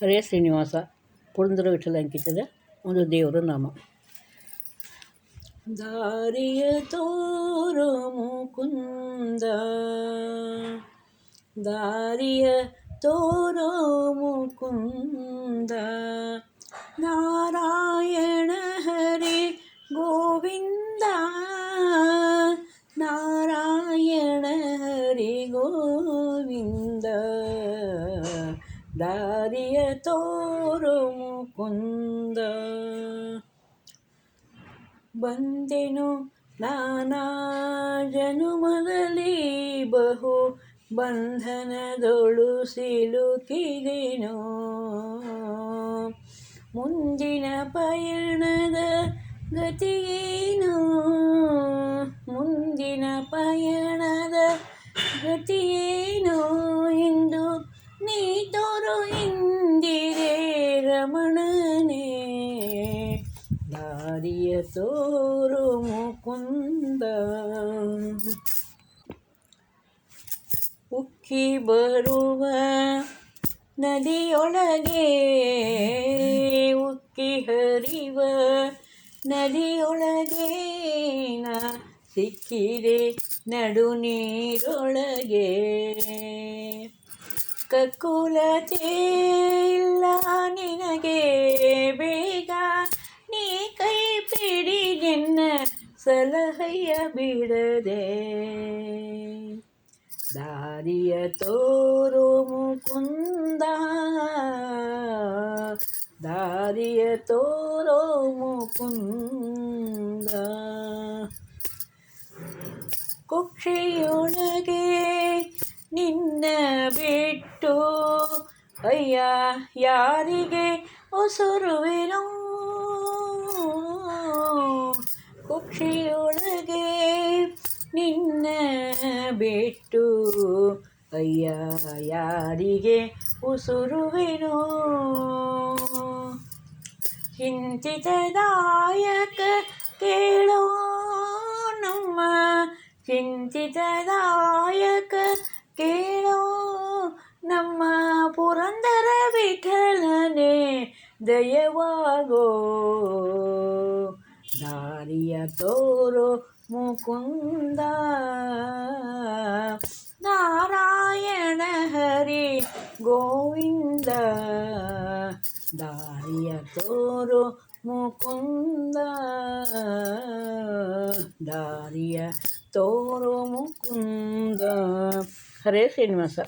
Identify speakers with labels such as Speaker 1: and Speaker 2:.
Speaker 1: ಹರೇ ಶ್ರೀನಿವಾಸ ಪುರಂದರ ವಿಠಲ ಅಂಕಿತದ ಒಂದು ದೇವರ ನಾಮ ದಾರಿಯ ತೋರು ಮುಕುಂದ ದಾರಿಯ ತೋರೋ ಮುಕುಂದ ನಾರಾಯಣ ಹರಿ ಗೋವಿಂದ ನಾರಾಯಣ ಹರಿ ಗೋವಿಂದ ದಾರಿಯ ತೋರು ಮುಕುಂದ. ಬಂದೆನು ನಾನಾ ಜನುಮದಲ್ಲಿ ಬಹು ಬಂಧನದೊಳು ಸಿಲುಕಿದೆನು. ಮುಂದಿನ ಪಯಣದ ಗತಿಯೇನು? ಮುಂದಿನ ಪಯಣದ ಗತಿಯೇನು ಎಂದು ನೀ ತೋರು ಇಂದಿರೆ ರಮಣನೇ ದಾರಿಯ ತೋರು ಮುಕುಂದ. ಉಕ್ಕಿ ಬರುವ ನದಿಯೊಳಗೆ, ಉಕ್ಕಿ ಹರಿವ ನದಿಯೊಳಗೆ, ನಾ ಸಿಕ್ಕಿದೆ ನಡು ನೀರೊಳಗೆ. ಕಕ್ಕುಲತೆ ಸಲಹೆಯ ಬಿಡದೆ ದಾರಿಯ ತೋರು ಮುಕುಂದ ದಾರಿಯ ತೋರೋ ಮುಕುಂದ ಕುಕ್ಷಿಯೊಳಗೆ ನಿನ್ನ ಬಿಟ್ಟು ಅಯ್ಯ ಯಾರಿಗೆ ಉಸುರುವೆನೋ? ಕುಕ್ಷಿಯೊಳಗೆ ನಿನ್ನ ಬಿಟ್ಟು ಅಯ್ಯ, ಯಾರಿಗೆ ಉಸುರುವೆನೋ? ಚಿಂತಿತದಾಯಕ ಕೇಳೋ ನಮ್ಮ ಚಿಂತಿತದಾಯಕ ಕೇಳೋ ನಮ್ಮ ಪುರಂದರ ವಿಠಲನೆ ದಯವಾಗೋ ದಾರಿಯ ತೋರೋ ಮುಕುಂದ ನಾರಾಯಣ ಹರಿ ಗೋವಿಂದ ದಾರಿಯ ತೋರು ಮುಕುಂದ ದಾರಿಯ ತೋರು ಮುಕುಂದ ಹರೇ ಶ್ರೀನಿವಾಸ